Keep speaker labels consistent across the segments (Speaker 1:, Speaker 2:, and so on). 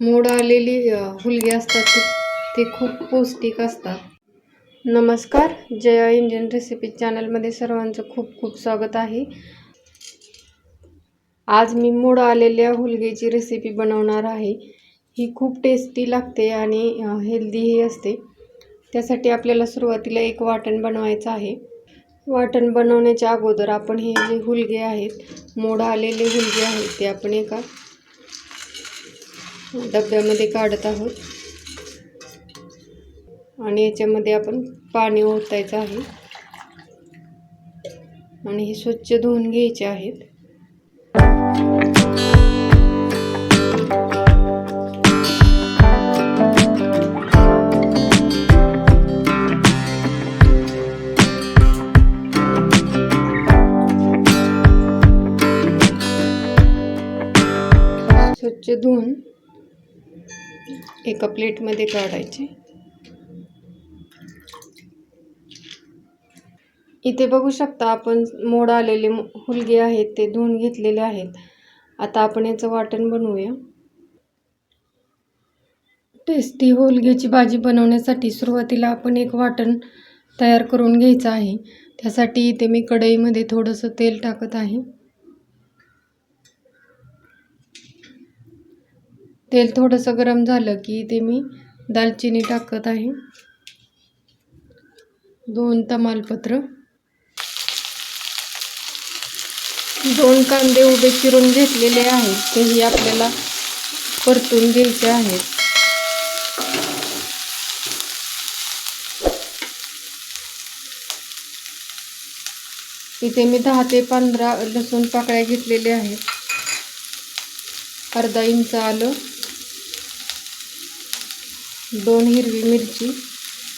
Speaker 1: मोड आलेली हुलगी असतात ते खूप पौष्टिक असतात. नमस्कार जया इंडियन रेसिपी चॅनलमध्ये सर्वांचं खूप खूप स्वागत आहे. आज मी मोड आलेल्या हुलगेची रेसिपी बनवणार आहे. ही खूप टेस्टी लागते आणि हेल्दीही असते. त्यासाठी आपल्याला सुरुवातीला एक वाटण बनवायचं आहे. वाटण बनवण्याच्या अगोदर आपण हे जे हुलगे आहेत मोड आलेले हुलगे आहेत ते आपण एका डब्यामध्ये काढत आहोत. आणि याच्यामध्ये आपण पाणी ओतायचं आहे. आणि हे स्वच्छ धुवून घ्यायचे आहेत. स्वच्छ धुवून एका प्लेटमध्ये काढायचे. इथे बघू शकता आपण मोड आलेले हुलगे आहेत ते धुवून घेतलेले आहेत. आता आपण याचं वाटण बनवूया. टेस्टी हुलग्याची भाजी बनवण्यासाठी सुरुवातीला आपण एक वाटण तयार करून घ्यायचं आहे. त्यासाठी इथे मी कढईमध्ये थोडंसं तेल टाकत आहे. तेल थोडंसं गरम झालं की इथे मी दालचिनी टाकत आहे. दोन तमालपत्र. दोन कांदे उभे चिरून घेतलेले आहेत. तेही आपल्याला परतून घ्यायचे आहेत. इथे मी दहा ते पंधरा लसूण पाकळ्या घेतलेल्या आहेत. अर्धा इंच आलं. दोन हिरवी मिरची.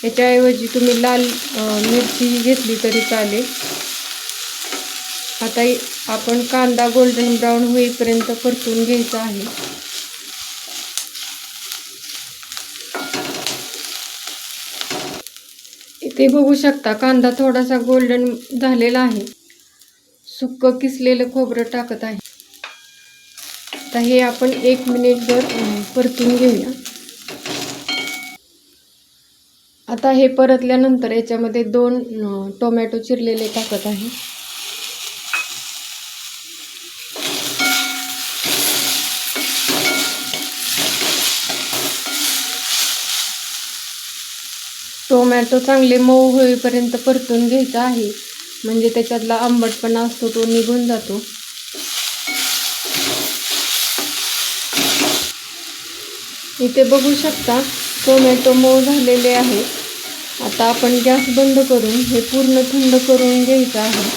Speaker 1: याच्याऐवजी तुम्ही लाल मिरची घेतली तरी चालेल. आता आपण कांदा गोल्डन ब्राऊन होईपर्यंत परतून घ्यायचा आहे. इथे बघू शकता कांदा थोडासा गोल्डन झालेला आहे. सुक्क किसलेलं खोबरं टाकत आहे. आता हे आपण एक मिनिटभर परतून घेऊया. आता हे परतल्यानंतर याच्यामध्ये दोन टोमॅटो चिरलेले टाकत आहे. टोमॅटो चांगले मऊ होईपर्यंत परतून घ्यायचा आहे. म्हणजे त्याच्यातला आंबटपणा असतो तो निघून जातो. इथे बघू शकता टोमॅटो मऊ झालेले आहे. आता आपण गॅस बंद करून हे पूर्ण थंड करून घ्यायचं आहे.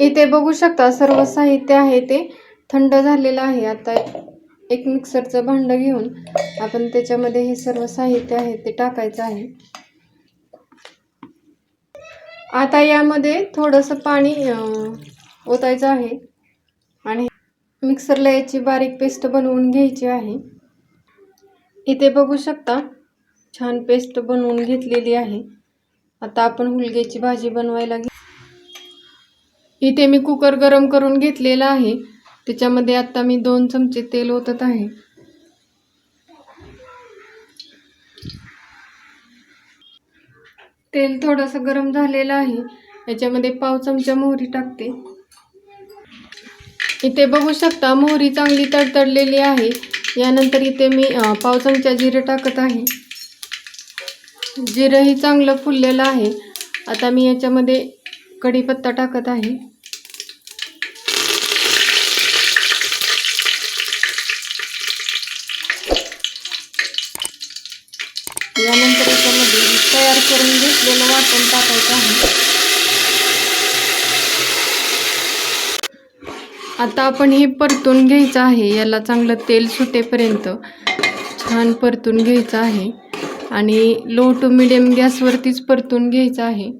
Speaker 1: इथे बघू शकता सर्व साहित्य आहे ते थंड झालेलं आहे. आता एक मिक्सरचं भांडं घेऊन आपण त्याच्यामध्ये हे सर्व साहित्य आहे ते टाकायचं आहे. आता यामध्ये थोडंसं पाणी ओतायचं आहे आणि मिक्सरला याची बारीक पेस्ट बनवून घ्यायची आहे. इथे बघू शकता छान पेस्ट बनवून घेतलेली आहे. आता आपण हुलग्याची भाजी बनवायला घे इथे मी कुकर गरम करून घेतलेला आहे. त्याच्यामध्ये आता मी दोन चमचे तेल ओतत आहे. तेल थोडंसं गरम झालेलं आहे. याच्यामध्ये पाव चमचा मोहरी टाकते. इथे बघू शकता मोहरी चांगली तडतडलेली आहे. यानंतर इथे मी पाव चमचा जिरं टाकत आहे. जिरंही चांगलं फुललेलं आहे. आता मी याच्यामध्ये कढीपत्ता टाकत आहे. यानंतर याच्यामध्ये तयार करून घेतलेलं वाटण टाकायचं आहे. आता आपण हे परतून घ्यायचं आहे. याला चांगलं तेल सुटेपर्यंत छान परतून घ्यायचं आहे. आणि लो टू मिडियम गॅसवरतीच परतून घ्यायचं आहे.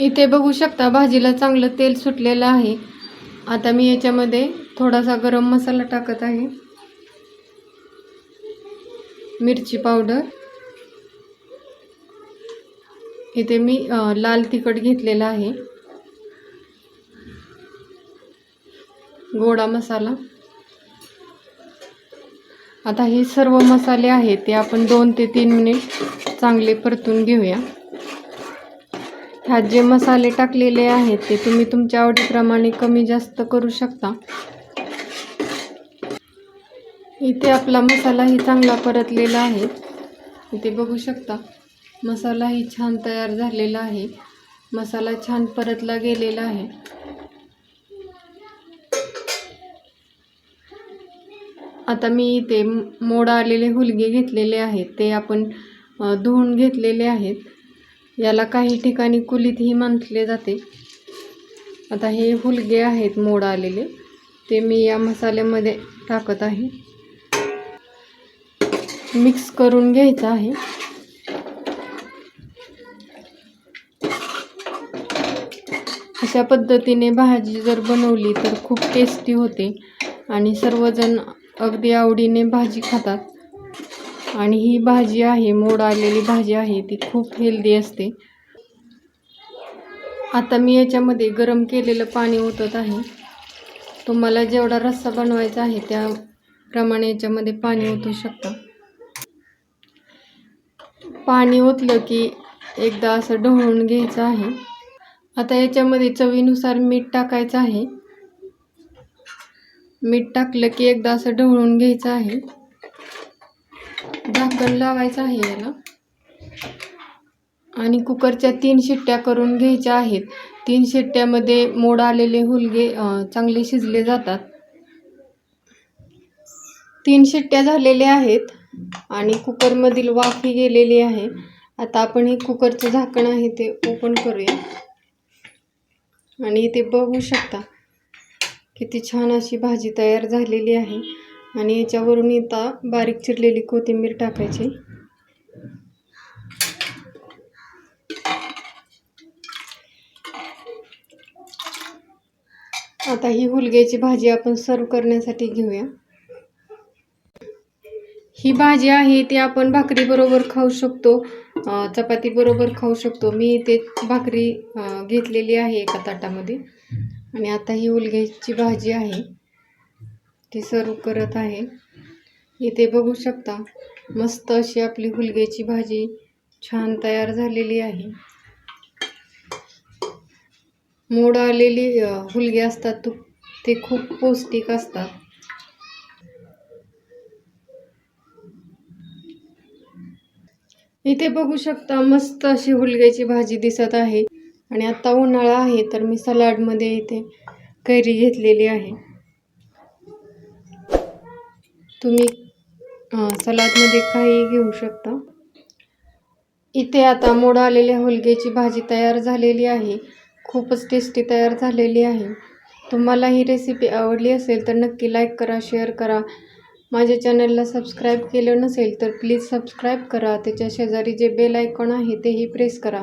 Speaker 1: इथे बघू शकता भाजीला चांगलं तेल सुटलेलं आहे. आता मी याच्यामध्ये थोडासा गरम मसाला टाकत आहे. मिरची पावडर. इथे मी लाल तिखट घेतलेला आहे. गोडा मसाला. आता हे सर्व मसाले आहेत ते आपण दोन ते तीन मिनिट चांगले परतून घेऊया. ह्यात जे मसाले टाकलेले आहेत ते तुम्ही तुमच्या आवडीप्रमाणे कमी जास्त करू शकता. इथे आपला मसालाही चांगला परतलेला आहे. इथे बघू शकता मसालाही छान तयार झालेला आहे. मसाला छान परतला गेलेला आहे. आता मी इथे मोड आलेले हुलगे घेतलेले आहेत ते आपण धुवून घेतलेले आहेत. याला काही ठिकाणी कुलीतही म्हटले जाते. आता हे हुलगे आहेत मोड आलेले ते मी या मसाल्यामध्ये टाकत आहे. मिक्स करून घ्यायचं आहे. अशा पद्धतीने भाजी जर बनवली तर खूप टेस्टी होते आणि सर्वजण अगदी आवडीने भाजी खातात. आणि ही भाजी आहे मोड आलेली भाजी आहे ती खूप हेल्दी असते. आता मी याच्यामध्ये गरम केलेलं पाणी ओतत आहे. तुम्हाला जेवढा रस्सा बनवायचा आहे त्याप्रमाणे याच्यामध्ये पाणी ओतू शकता. पाणी ओतलं की एकदा असं ढवळून घ्यायचं आहे. आता याच्यामध्ये चवीनुसार मीठ टाकायचं आहे. मीठ टाकलं की एकदा असं ढवळून घ्यायचं आहे. झाकण लावायचं आहे याला. आणि कुकरच्या तीन शिट्ट्या करून घ्यायच्या आहेत. तीन शिट्ट्यामध्ये मोड आलेले हुलगे चांगले शिजले जातात. तीन शिट्ट्या झालेल्या आहेत आणि कुकरमधील वाफी गेलेली आहे. आता आपण हे कुकरचं झाकण आहे ते ओपन करूया. आणि इथे बघू शकता किती छान अशी भाजी तयार झालेली आहे. आणि याच्यावरून इथं बारीक चिरलेली कोथिंबीर टाकायची. आता ही हुलग्याची भाजी आपण सर्व करण्यासाठी घेऊया. ही भाजी आहे ती आपण भाकरीबरोबर खाऊ शकतो चपाती बरोबर खाऊ शकतो. मी इथे भाकरी घेतलेली आहे एका ताटामध्ये. आणि आता ही हुलग्याची भाजी आहे. ती सर्व करत आहे. इथे बघू शकता मस्त अशी आपली हुलग्याची भाजी छान तयार झालेली आहे. मोड आलेली हुलगे असतात तू ते खूप पौष्टिक असतात. इथे बघू शकता मस्त अशी हुलग्याची भाजी दिसत आहे. आणि आत्ता उन्हाळा आहे तर मी सलाडमध्ये इथे कैरी घेतलेली आहे. तुम्ही सलाडमध्ये काही घेऊ शकता. इथे आता मोड आलेल्या होलग्याची भाजी तयार झालेली आहे. खूपच टेस्टी तयार झालेली आहे. तुम्हाला ही रेसिपी आवडली असेल तर नक्की लाईक करा शेअर करा. माझ्या चॅनलला सबस्क्राईब केलं नसेल तर प्लीज सबस्क्राईब करा. त्याच्या शेजारी जे बेल आयकॉन आहे तेही प्रेस करा.